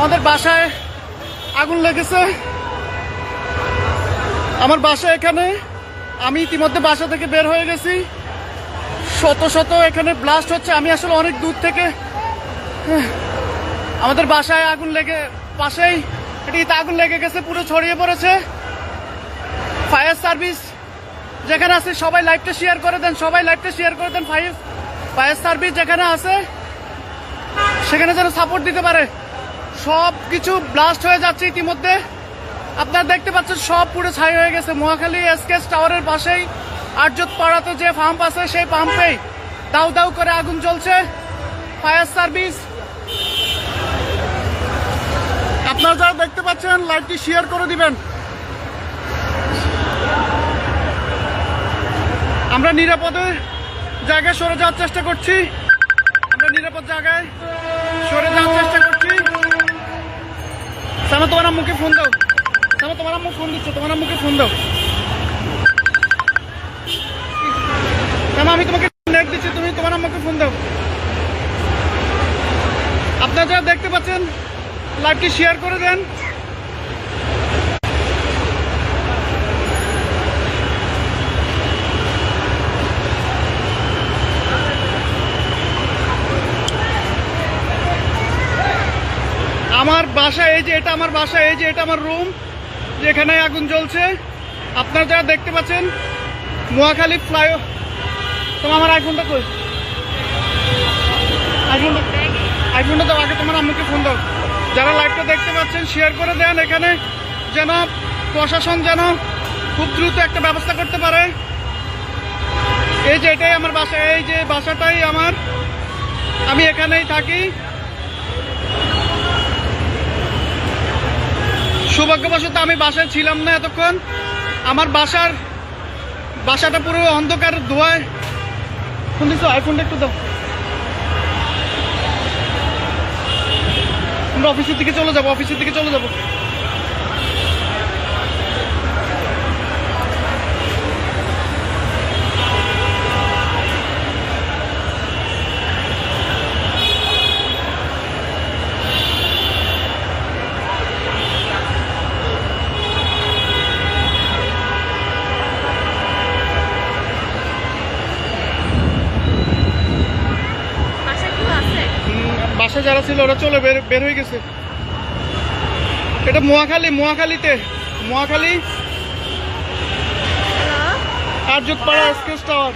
আমাদের বাসায় আগুন লেগেছে। আমার বাসা এখানে। আমি ইতিমধ্যে বাসা থেকে বের হয়ে গেছি। শত শত এখানে ব্লাস্ট হচ্ছে। আমি আসলে অনেক দূর থেকে হ্যাঁ, আমাদের বাসায় আগুন লেগে পাশেই এটিতে আগুন লেগে গেছে পুরো ছড়িয়ে পড়েছে। ফায়ার সার্ভিস যেখানে আছে সবাই লাইভটা শেয়ার করে দেন সবাই লাইভটা শেয়ার করে দেন ফায়ার ফায়ার সার্ভিস যেখানে আছে সেখানে যেন সাপোর্ট দিতে পারে। সব কিছু ব্লাস্ট হয়ে যাচ্ছে ইতিমধ্যে। আপনারা দেখতে পাচ্ছেন সব পুরো ছাই হয়ে গেছে। মহাখালী এসকেএস টাওয়ারের পাশেই আর্যত পাড়াতে যে পাম্প আছে, সেই পাম্পেই দাউ দাউ করে আগুন জ্বলছে। ফায়ার সার্ভিস আপনারা যারা দেখতে পাচ্ছেন লাইভটি শেয়ার করে দিবেন। আমরা নিরাপদে জায়গায় সরে যাওয়ার চেষ্টা করছি। আমরা নিরাপদ জায়গায় সরে যাওয়ার চেষ্টা করছি সামা তোমার আম্মুকে ফোন দাও। সামনে তোমার আম্মু ফোন দিচ্ছে, তোমার মুখে ফোন দাও। আমি তোমাকে নেট দিচ্ছি, তুমি তোমার আম্মুকে ফোন দাও। আপনারা যারা দেখতে পাচ্ছেন লাইভটি শেয়ার করে দেন। আমার বাসা, এই যে এটা আমার বাসা, এই যে এটা আমার রুম, যেখানে আগুন জ্বলছে। আপনারা যারা দেখতে পাচ্ছেন, মহাখালী ফ্লাই তোমার আমার আইফোনটা কই আইফোনটা আইফোনটা দাও, আগে তোমার আম্মুকে ফোন দাও। যারা লাইভটা দেখতে পাচ্ছেন শেয়ার করে দেন এখানে, যেন প্রশাসন যেন খুব দ্রুত একটা ব্যবস্থা করতে পারে। এই যে এটাই আমার বাসা, এই যে বাসাটাই আমার। আমি এখানেই থাকি। সৌভাগ্যবশত আমি বাসায় ছিলাম না এতক্ষণ। আমার বাসার বাসাটা পুরো অন্ধকার, ধোয়ায়। ফোন দিচ্ছ আইফোনটা একটু দাও। আমরা অফিসের দিকে চলে যাব অফিসের দিকে চলে যাব বাসায় কেউ আছে বাসায় যারা ছিল ওরা চলে বের বের হয়ে গেছে। এটা মোয়াখালী মোয়াখালীতে মোয়াখালী হ্যালো আর্যত পাড়া এক্সপ্রেস টাওয়ার।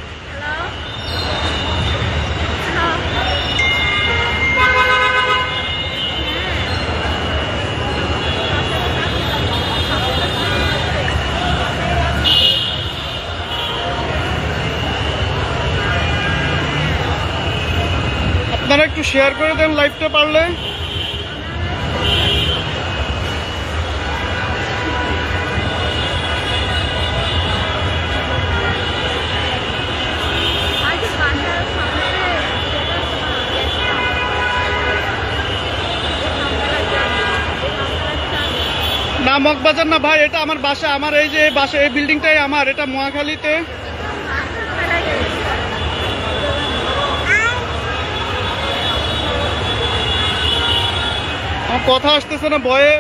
আপনারা একটু শেয়ার করে দেন লাইভটা পারলে। না, মগবাজার না ভাই, এটা আমার বাসা, আমার এই যে বাসা, এই বিল্ডিংটাই আমার, এটা মহাখালীতে আমার কথা আসতেছে না, ভয়ে।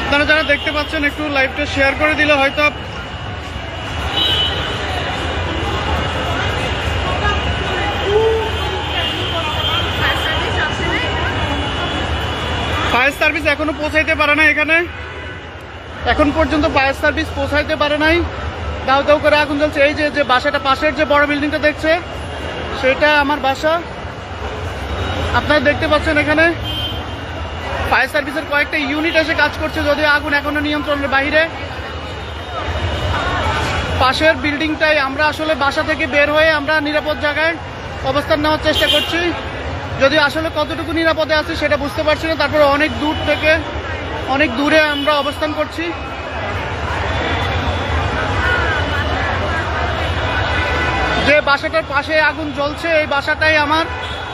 আপনারা যারা দেখতে পাচ্ছেন, একটু লাইভটা শেয়ার করে দিলে হয়তো ফায়ার সার্ভিস এখনও পৌঁছাইতে পারে না এখানে। এখন পর্যন্ত ফায়ার সার্ভিস পৌঁছাইতে পারে নাই। দাও দাও করে আগুন জ্বলছে। এই যে বাসাটা পাশের যে বড় বিল্ডিংটা দেখছে, সেটা আমার বাসা। আপনারা দেখতে পাচ্ছেন এখানে ফায়ার সার্ভিসের কয়েকটা ইউনিট এসে কাজ করছে, যদিও আগুন এখনও নিয়ন্ত্রণের বাইরে পাশের বিল্ডিংটাই আমরা আসলে বাসা থেকে বের হয়ে আমরা নিরাপদ জায়গায় অবস্থান নেওয়ার চেষ্টা করছি। যদি আসলে কতটুকু নিরাপদে আছি সেটা বুঝতে পারছি না, তারপরে অনেক দূর থেকে, অনেক দূরে আমরা অবস্থান করছি। যে বাসাটার পাশে আগুন জ্বলছে, এই বাসাটাই আমার।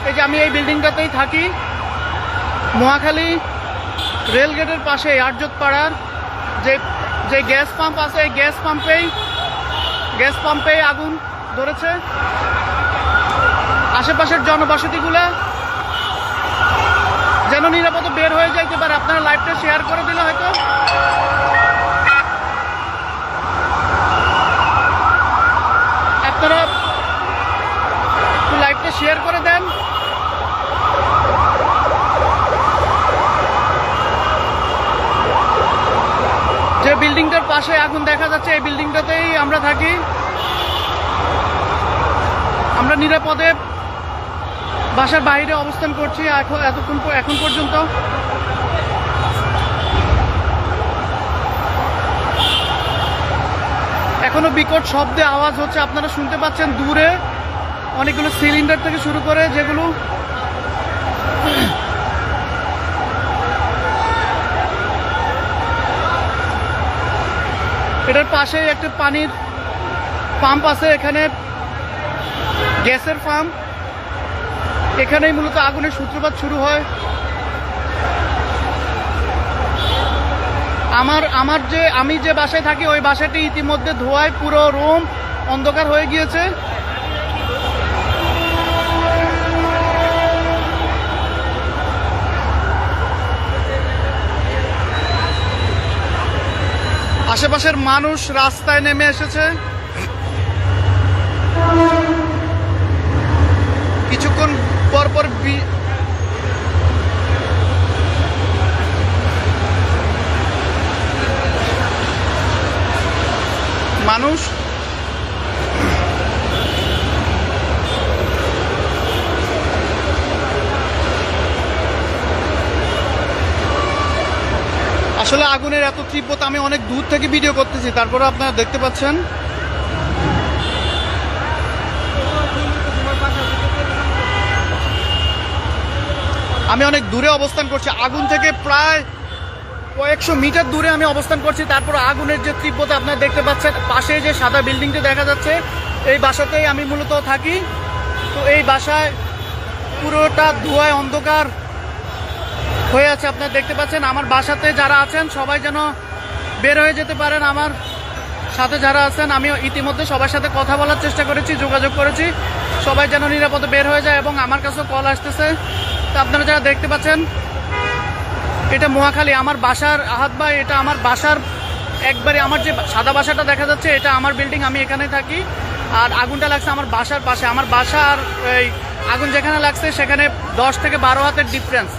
এই যে আমি এই বিল্ডিংটাতেই থাকি। মহাখালী রেলগেটের পাশে আর্যত পাড়ার যে যে গ্যাস পাম্প আছে, এই গ্যাস পাম্পেই গ্যাস পাম্পেই আগুন ধরেছে। আশেপাশের জনবসতিগুলো যেন নিরাপদ বের হয়ে যাইতে পারে। আপনারা লাইভটা শেয়ার করে দিলে হয়তো আপনারা একটু লাইভটা শেয়ার করে দেন। যে বিল্ডিংটার পাশে এখন দেখা যাচ্ছে, এই বিল্ডিংটাতেই আমরা থাকি। আমরা নিরাপদে বাসার বাইরে অবস্থান করছি এখন এতক্ষণ এখন পর্যন্ত। এখনও বিকট শব্দে আওয়াজ হচ্ছে, আপনারা শুনতে পাচ্ছেন দূরে। অনেকগুলো সিলিন্ডার থেকে শুরু করে যেগুলো এটার পাশেই একটা পানির পাম্প আছে, এখানে গ্যাসের পাম্প। এখানেই মূলত আগুনের সূত্রপাত শুরু হয়। আমার আমার যে, আমি যে বাসায় থাকি, ওই বাসাটি ইতিমধ্যে ধোয়ায় পুরো রুম অন্ধকার হয়ে গিয়েছে। আশেপাশের মানুষ রাস্তায় নেমে এসেছে। কিছুক্ষণ পরপর মানুষ আসলে আগুনের এত তীব্রতা, আমি অনেক দূর থেকে ভিডিও করতেছি। তারপরে আপনারা দেখতে পাচ্ছেন। আমি অনেক দূরে অবস্থান করছি। আগুন থেকে প্রায় কয়েকশো মিটার দূরে আমি অবস্থান করছি। তারপর আগুনের যে তীব্রতা, আপনারা দেখতে পাচ্ছেন, পাশে যে সাদা বিল্ডিংটি দেখা যাচ্ছে, এই বাসাতেই আমি মূলত থাকি। তো এই বাসায় পুরোটা ধোঁয়ায় অন্ধকার। হয়ে আছে, আপনারা দেখতে পাচ্ছেন, আমার বাসাতে যারা আছেন, সবাই যেন বের হয়ে যেতে পারেন আমার সাথে যারা আছেন আমি ইতিমধ্যে সবার সাথে কথা বলার চেষ্টা করেছি, যোগাযোগ করেছি, সবাই যেন নিরাপদে বের হয়ে যায় এবং আমার কাছেও কল আসতেছে। তো আপনারা যারা দেখতে পাচ্ছেন, এটা মহাখালী, আমার বাসার আহাত ভাই, এটা আমার বাসার একবারে আমার যে সাদা বাসাটা দেখা যাচ্ছে, এটা আমার বিল্ডিং আমি এখানে থাকি। আর আগুনটা লাগছে আমার বাসার পাশে, আমার বাসা আর এই আগুন যেখানে লাগছে, সেখানে দশ থেকে বারো হাতের ডিফারেন্স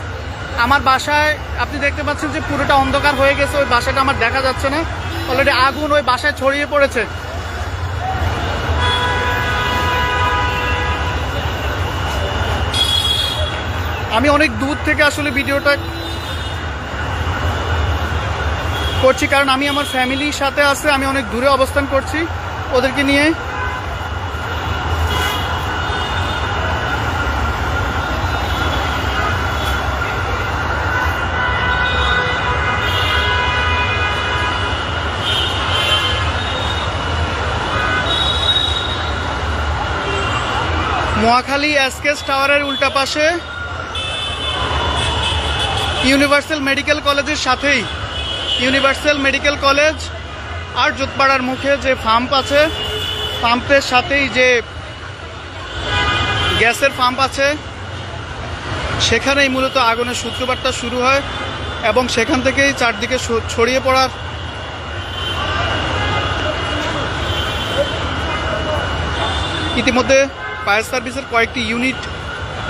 আমার বাসায়, আপনি দেখতে পাচ্ছেন যে পুরোটা অন্ধকার হয়ে গেছে, ওই বাসাটা আমার দেখা যাচ্ছে না। অলরেডি আগুন ওই বাসায় ছড়িয়ে পড়েছে। আমি অনেক দূর থেকে আসলে ভিডিওটা করছি, কারণ আমি আমার ফ্যামিলির সাথে আছে, আমি অনেক দূরে অবস্থান করছি। ওদেরকে নিয়ে মহাখালী এসকেস টাওয়ারের উল্টা পাশে ইউনিভার্সাল মেডিকেল কলেজের সাথেই ইউনিভার্সাল মেডিকেল কলেজ আর যোধপাড়ার মুখে যে পাম্প আছে পাম্পের সাথেই যে গ্যাসের পাম্প আছে, সেখানেই মূলত আগুনের সূত্রপাতটা শুরু হয় এবং সেখান থেকেই চারদিকে ছড়িয়ে পড়ার ইতিমধ্যে ফায়ার সার্ভিসের কয়েকটি ইউনিট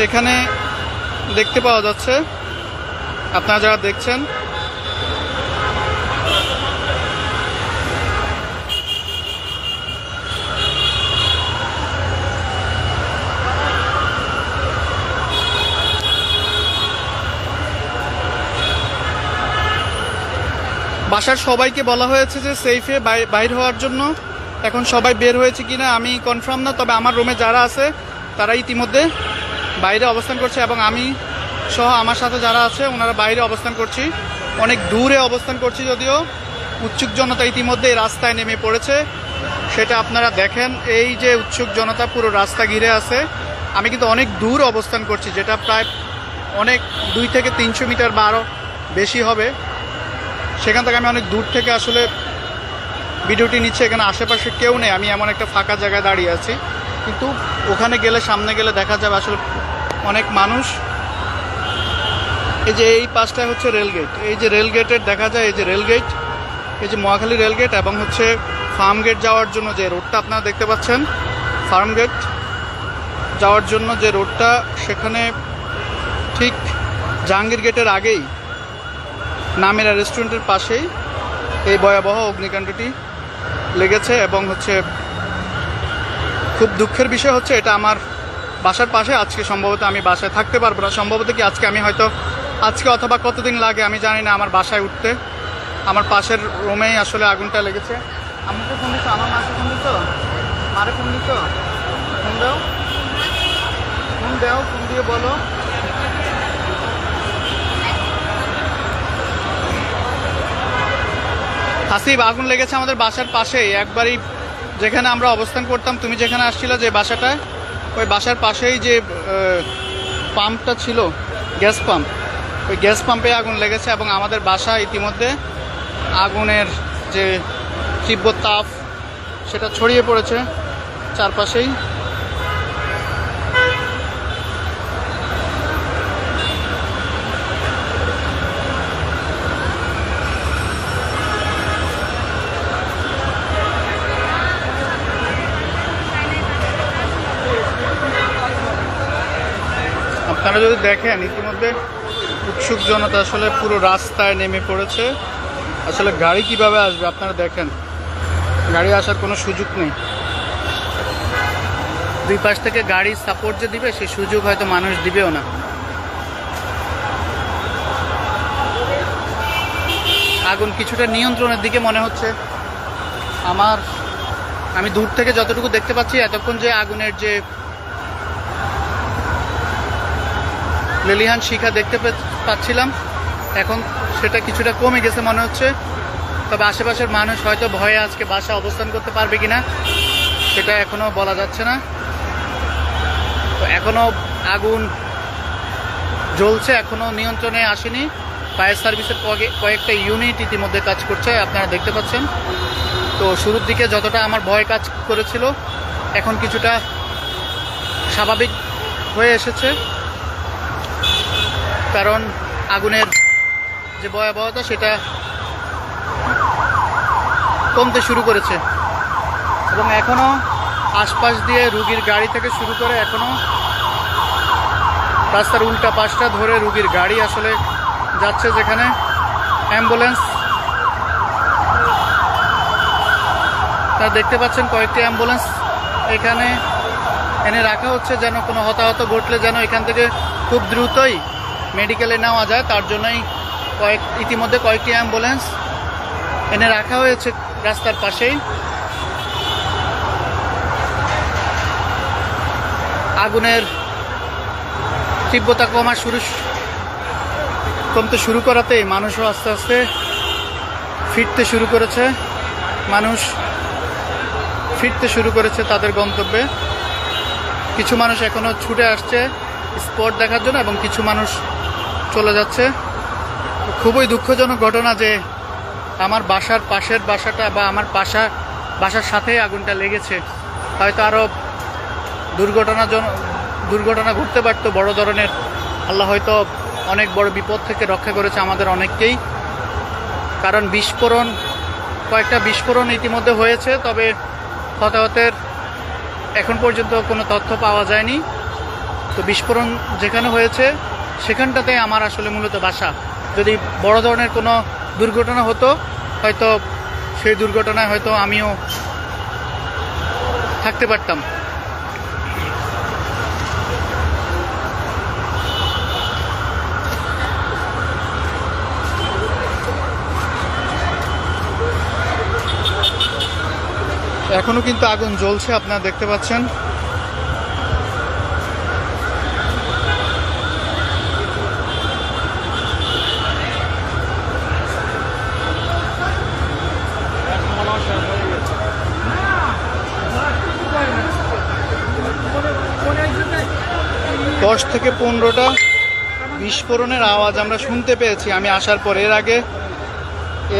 এখানে দেখতে পাওয়া যাচ্ছে। আপনারা যারা দেখছেন, বাসার সবাইকে বলা হয়েছে যে সেফে বাইর হওয়ার জন্য এখন সবাই বের হয়েছে কিনা আমি কনফার্ম না, তবে আমার রুমে যারা আছে, তারা ইতিমধ্যে বাইরে অবস্থান করছে এবং আমি সহ আমার সাথে যারা আছে, ওনারা বাইরে অবস্থান করছি। অনেক দূরে অবস্থান করছি যদিও। উৎসুক জনতা ইতিমধ্যে রাস্তায় নেমে পড়েছে। সেটা আপনারা দেখেন। এই যে উৎসুক জনতা পুরো রাস্তা ঘিরে আছে। আমি কিন্তু অনেক দূর অবস্থান করছি, যেটা প্রায় অনেক দুই থেকে তিনশো মিটার বা আরও বেশি হবে। সেখান থেকে আমি অনেক দূর থেকে আসলে ভিডিওটি নিচ্ছে এখানে আশেপাশে কেউ নেই, আমি এমন একটা ফাঁকা জায়গায় দাঁড়িয়ে আছি। কিন্তু ওখানে গেলে, সামনে গেলে দেখা যাবে আসলে অনেক মানুষ। এই যে এই পাশটায় হচ্ছে রেলগেট এই যে রেলগেটের দেখা যায়, এই যে রেলগেট এই যে মহাখালী রেলগেট এবং হচ্ছে ফার্ম গেট যাওয়ার জন্য যে রোডটা আপনারা দেখতে পাচ্ছেন, ফার্ম গেট যাওয়ার জন্য যে রোডটা, সেখানে ঠিক জাহাঙ্গীর গেটের আগেই নামেরা রেস্টুরেন্টের পাশেই এই ভয়াবহ অগ্নিকাণ্ডটি লেগেছে এবং হচ্ছে খুব দুঃখের বিষয় হচ্ছে এটা আমার বাসার পাশে। আজকে সম্ভবত আমি বাসায় থাকতে পারব না। সম্ভবত কি আজকে আমি হয়তো আজকে অথবা কতদিন লাগে আমি জানি না আমার বাসায় উঠতে। আমার পাশের রুমেই আসলে আগুনটা লেগেছে। আমি তো ফোন দিত আমার মাকে ফোন দিত মারে ফোন দিত ফোন দাও। ফোন দাও, ফোন দিয়ে বলো। হাসিব, আগুন লেগেছে আমাদের বাসার পাশেই। একবারই যেখানে আমরা অবস্থান করতাম, তুমি যেখানে আসছিলে যে বাসাটায়, ওই বাসার পাশেই যে পাম্পটা ছিল, গ্যাস পাম্প, ওই গ্যাস পাম্পে আগুন লেগেছে এবং আমাদের বাসা ইতিমধ্যে আগুনের যে তীব্র তাপ, সেটা ছড়িয়ে পড়েছে চারপাশেই। আপনারা যদি দেখেন, ইতিমধ্যে উৎসুক জনতা আসলে পুরো রাস্তায় নেমে পড়েছে। আসলে গাড়ি কীভাবে আসবে আপনারা দেখেন। গাড়ি আসার কোনো সুযোগ নেই। দুই পাশ থেকে গাড়ি সাপোর্ট যে দিবে, সেই সুযোগ হয়তো মানুষ দিবেও না। আগুন কিছুটা নিয়ন্ত্রণের দিকে মনে হচ্ছে। আমার, আমি দূর থেকে যতটুকু দেখতে পাচ্ছি, এতক্ষণ যে আগুনের যে লেলিহান শিখা দেখতে পাচ্ছিলাম। এখন সেটা কিছুটা কমে গেছে মনে হচ্ছে। তবে আশেপাশের মানুষ হয়তো ভয়ে আজকে বাসা অবস্থান করতে পারবে কিনা, সেটা এখনও বলা যাচ্ছে না। তো এখনও আগুন জ্বলছে, এখনও নিয়ন্ত্রণে আসেনি। ফায়ার সার্ভিসের কয়েকটা ইউনিট ইতিমধ্যে কাজ করছে, আপনারা দেখতে পাচ্ছেন। তো শুরুর দিকে যতটা আমার ভয় কাজ করেছিল, এখন কিছুটা স্বাভাবিক হয়ে এসেছে। কারণ আগুনের যে ভয়াবহতা সেটা কমতে শুরু করেছে। এবং এখনও আশপাশ দিয়ে রুগীর গাড়ি থেকে শুরু করে এখনও রাস্তার উল্টা পাশটা ধরে রুগীর গাড়ি আসলে যাচ্ছে যেখানে অ্যাম্বুলেন্স। তারা দেখতে পাচ্ছেন কয়েকটি অ্যাম্বুলেন্স এখানে এনে রাখা হচ্ছে যেন কোনো হতাহত ঘটলে যেন এখান থেকে খুব দ্রুতই মেডিকেলে নেওয়া যায়, তার জন্যই কয়েক ইতিমধ্যে কয়েকটি অ্যাম্বুলেন্স এনে রাখা হয়েছে রাস্তার পাশেই। আগুনের তীব্রতা কমা শুরু কমতে শুরু করাতেই মানুষও আস্তে আস্তে ফিরতে শুরু করেছে। মানুষ ফিরতে শুরু করেছে তাদের গন্তব্যে। কিছু মানুষ এখনও ছুটে আসছে স্পট দেখার জন্য এবং কিছু মানুষ চলে যাচ্ছে। খুবই দুঃখজনক ঘটনা যে আমার বাসার পাশের বাসাটা বা আমার বাসা বাসার সাথেই আগুনটা লেগেছে। হয়তো আরও দুর্ঘটনা দুর্ঘটনা ঘটতে পারতো, বড় ধরনের। আল্লাহ হয়তো অনেক বড় বিপদ থেকে রক্ষা করেছে আমাদের অনেককেই। কারণ বিস্ফোরণ কয়েকটা বিস্ফোরণ ইতিমধ্যে হয়েছে, তবে হতাহতের এখন পর্যন্ত কোনো তথ্য পাওয়া যায়নি। তো বিস্ফোরণ যেখানে হয়েছে সেখানটাতে আমার আসলে মূলত বাসা। যদি বড় ধরনের কোনো দুর্ঘটনা হতো, হয়তো সেই দুর্ঘটনায় হয়তো আমিও থাকতে পারতাম। এখনও কিন্তু আগুন জ্বলছে, আপনারা দেখতে পাচ্ছেন। দশ থেকে পনেরোটা বিস্ফোরণের আওয়াজ আমরা শুনতে পেয়েছি, আমি আসার পর। এর আগে,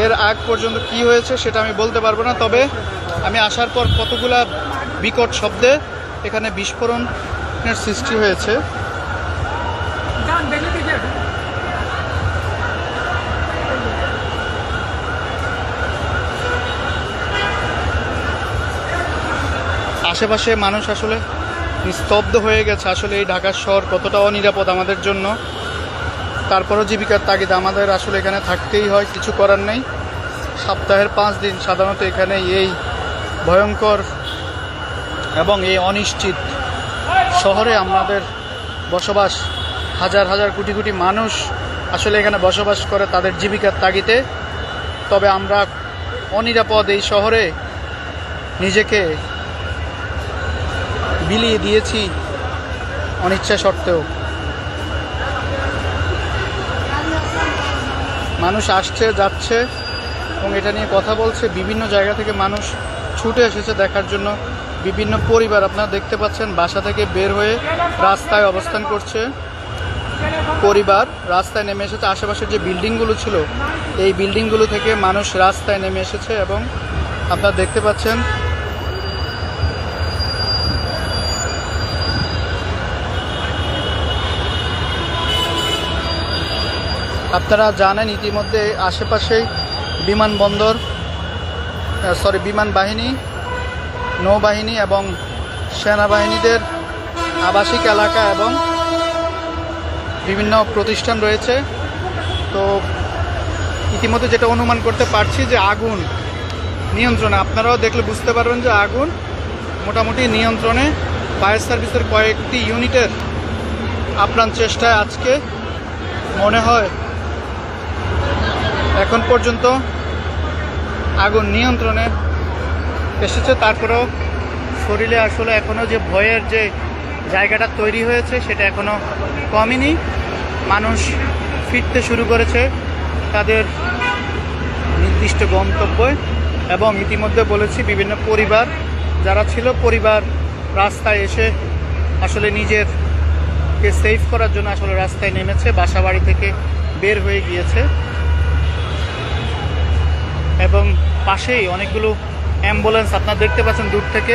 এর আগ পর্যন্ত কি হয়েছে সেটা আমি বলতে পারব না, তবে আমি আসার পর কতগুলা বিকট শব্দে এখানে বিস্ফোরণের সৃষ্টি হয়েছে। আশেপাশে মানুষ আসলে স্তব্ধ হয়ে গেছে আসলে এই ঢাকার শহর কতটা অনিরাপদ আমাদের জন্য। তারপরও জীবিকার তাগিদ আমাদের আসলে এখানে থাকতেই হয়, কিছু করার নেই। সপ্তাহের পাঁচ দিন সাধারণত এখানে এই ভয়ঙ্কর এবং এই অনিশ্চিত শহরে আমাদের বসবাস হাজার হাজার কোটি কোটি মানুষ আসলে এখানে বসবাস করে তাদের জীবিকার তাগিদে। তবে আমরা অনিরাপদ এই শহরে নিজেকে বিলিয়ে দিয়েছি অনিচ্ছা সত্ত্বেও। মানুষ আসছে, যাচ্ছে এবং এটা নিয়ে কথা বলছে। বিভিন্ন জায়গা থেকে মানুষ ছুটে এসেছে দেখার জন্য। বিভিন্ন পরিবার আপনারা দেখতে পাচ্ছেন, বাসা থেকে বের হয়ে রাস্তায় অবস্থান করছে। পরিবার রাস্তায় নেমে এসেছে। আশেপাশের যে বিল্ডিংগুলো ছিল, এই বিল্ডিংগুলো থেকে মানুষ রাস্তায় নেমে এসেছে এবং আপনারা দেখতে পাচ্ছেন আপনারা জানেন ইতিমধ্যে আশেপাশেই বিমানবন্দর সরি বিমান বাহিনী, নৌবাহিনী এবং সেনাবাহিনীদের আবাসিক এলাকা এবং বিভিন্ন প্রতিষ্ঠান রয়েছে। তো ইতিমধ্যে যেটা অনুমান করতে পারছি যে আগুন নিয়ন্ত্রণে, আপনারাও দেখলে বুঝতে পারবেন যে আগুন মোটামুটি নিয়ন্ত্রণে। ফায়ার সার্ভিসের কয়েকটি ইউনিটের আপ্রাণ চেষ্টায় আজকে মনে হয় এখন পর্যন্ত আগুন নিয়ন্ত্রণে এসেছে, তারপরেও শরীরে আসলে এখনও যে ভয়ের যে জায়গাটা তৈরি হয়েছে সেটা এখনও কমেনি। মানুষ ফিরতে শুরু করেছে তাদের নির্দিষ্ট গন্তব্যে এবং ইতিমধ্যে বলেছি বিভিন্ন পরিবার যারা ছিল, পরিবার রাস্তায় এসে আসলে নিজেরকে সেভ করার জন্য আসলে রাস্তায় নেমেছে বাসা বাড়ি থেকে বের হয়ে গিয়েছে। এবং পাশেই অনেকগুলো অ্যাম্বুলেন্স আপনারা দেখতে পাচ্ছেন দূর থেকে।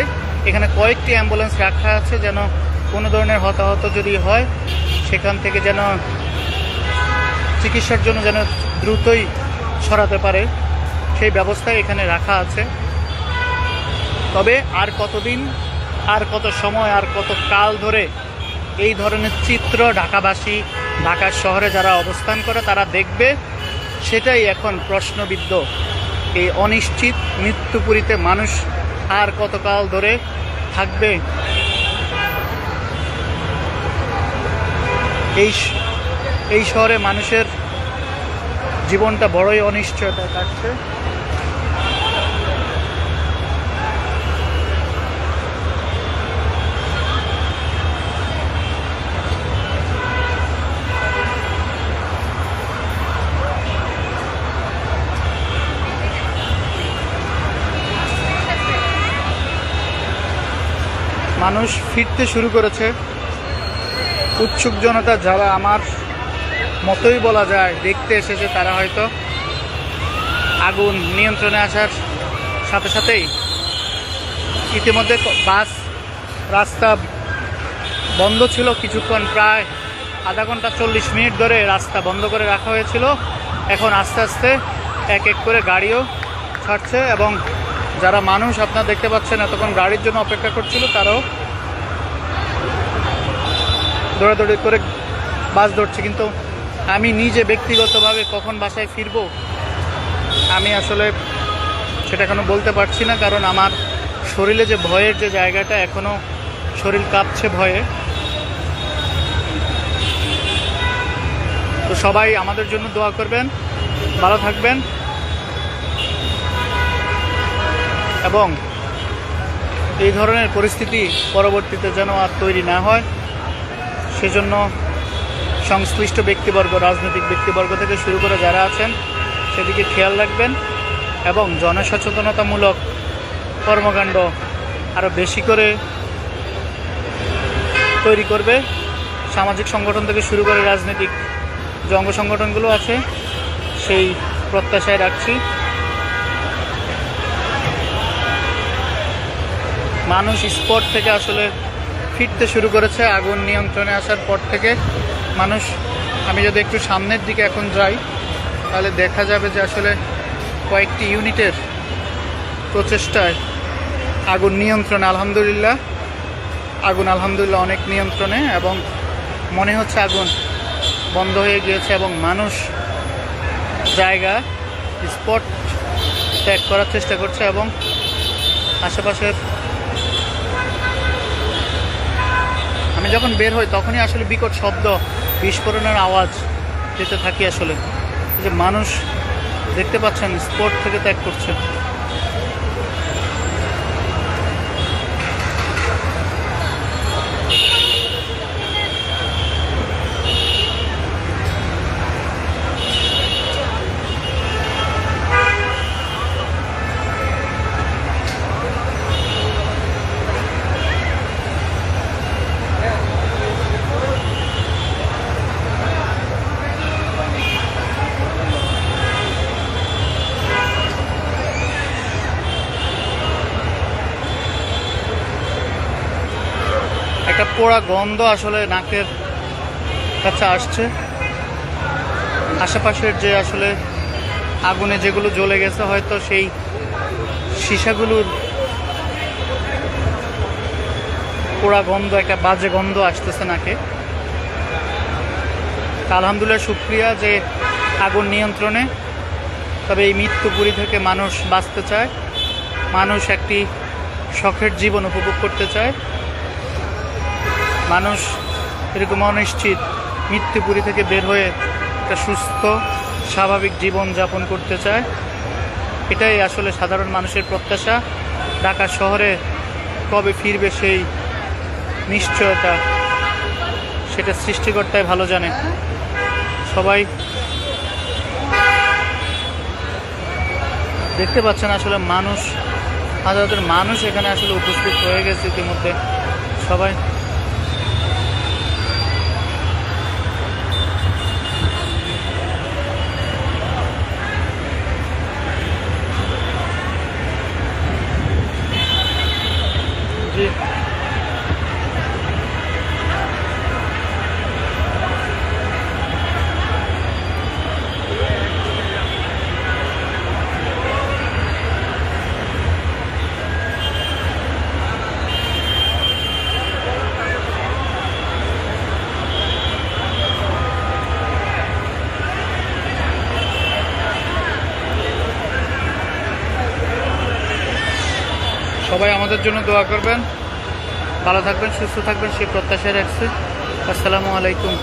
এখানে কয়েকটি অ্যাম্বুলেন্স রাখা আছে যেন কোনো ধরনের হতাহত যদি হয়, সেখান থেকে যেন চিকিৎসার জন্য যেন দ্রুতই সরাতে পারে। সেই ব্যবস্থা এখানে রাখা আছে। তবে আর কতদিন, আর কত সময়, আর কত কাল ধরে এই ধরনের চিত্র ঢাকাবাসী ঢাকার শহরে যারা অবস্থান করে, তারা দেখবে, সেটাই এখন প্রশ্নবিদ্ধ। এই অনিশ্চিত মৃত্যুপুরীতে মানুষ আর কতকাল ধরে থাকবে? এই এই শহরে মানুষের জীবনটা বড়ই অনিশ্চয়তা কাটছে মানুষ ফিরতে শুরু করেছে। উৎসুক জনতা যারা আমার মতোই বলা যায়, দেখতে এসেছে তারা হয়তো আগুন নিয়ন্ত্রণে আসার সাথে সাথেই ইতিমধ্যে বাস রাস্তা বন্ধ ছিল। কিছুক্ষণ প্রায় আধা ঘণ্টা চল্লিশ মিনিট ধরে রাস্তা বন্ধ করে রাখা হয়েছিল। এখন আস্তে আস্তে এক এক করে গাড়িও ছাড়ছে এবং যারা মানুষ আপনারা দেখতে পাচ্ছেন এতক্ষণ গাড়ির জন্য অপেক্ষা করছিল, তারাও দৌড়াদৌড়ি করে বাস ধরছে। কিন্তু আমি নিজে ব্যক্তিগতভাবে কখন বাসায় ফিরবো, আমি আসলে সেটা এখনও বলতে পারছি না, কারণ আমার শরীরে যে ভয়ের যে জায়গাটা এখনও শরীর কাঁপছে ভয়ে। তো সবাই আমাদের জন্য দোয়া করবেন, ভালো থাকবেন। এবং এই ধরনের পরিস্থিতি পরবর্তীতে যেন আর তৈরি না হয়, সেজন্য সংশ্লিষ্ট ব্যক্তিবর্গ, রাজনৈতিক ব্যক্তিবর্গ থেকে শুরু করে যারা আছেন, সেদিকে খেয়াল রাখবেন এবং জনসচেতনতামূলক কর্মকাণ্ড আরও বেশি করে তৈরি করবে। সামাজিক সংগঠন থেকে শুরু করে রাজনৈতিক যে অঙ্গ সংগঠনগুলো আছে, সেই প্রত্যাশায় রাখছি। মানুষ স্পট থেকে আসলে ফিরতে শুরু করেছে, আগুন নিয়ন্ত্রণে আসার পর থেকে। মানুষ, আমি যদি একটু সামনের দিকে এখন যাই, তাহলে দেখা যাবে যে আসলে কয়েকটি ইউনিটের প্রচেষ্টায় আগুন নিয়ন্ত্রণে, আলহামদুলিল্লাহ। আগুন আলহামদুলিল্লাহ অনেক নিয়ন্ত্রণে এবং মনে হচ্ছে আগুন বন্ধ হয়ে গিয়েছে এবং মানুষ জায়গা, স্পট ত্যাগ করার চেষ্টা করছে এবং আশেপাশের আমি যখন বের হই, তখনই আসলে বিকট শব্দ, বিস্ফোরণের আওয়াজ যেতে থাকি আসলে। যে মানুষ দেখতে পাচ্ছেন, স্পোর্ট থেকে ত্যাগ করছে। পোড়া গন্ধ আসলে নাকের কাছে আসছে। আশেপাশের যে আসলে আগুনে যেগুলো জ্বলে গেছে, হয়তো সেই সীসাগুলোর পোড়া গন্ধ, একটা বাজে গন্ধ আসতেছে নাকে। আলহামদুলিল্লাহ শুক্রিয়া যে আগুন নিয়ন্ত্রণে। তবে এই মৃত্যুপুরী থেকে মানুষ বাঁচতে চায়, মানুষ একটি শখের জীবন উপভোগ করতে চায়। মানুষ এরকম অনিশ্চিত, মৃত্যুপুরি থেকে বের হয়ে একটা সুস্থ, স্বাভাবিক জীবন যাপন করতে চায়, এটাই আসলে সাধারণ মানুষের প্রত্যাশা। ঢাকা শহরে কবে ফিরবে সেই নিশ্চয়তা, সেটা সৃষ্টিকর্তাই ভালো জানে। সবাই দেখতে পাচ্ছেন আসলে মানুষ, হাজার মানুষ এখানে আসলে উপস্থিত হয়ে গেছে ইতিমধ্যে। সবাই আমাদের জন্য দোয়া করবেন। ভালো থাকবেন সুস্থ থাকবেন সেই প্রত্যাশায় রাখছি। আসসালামু আলাইকুম।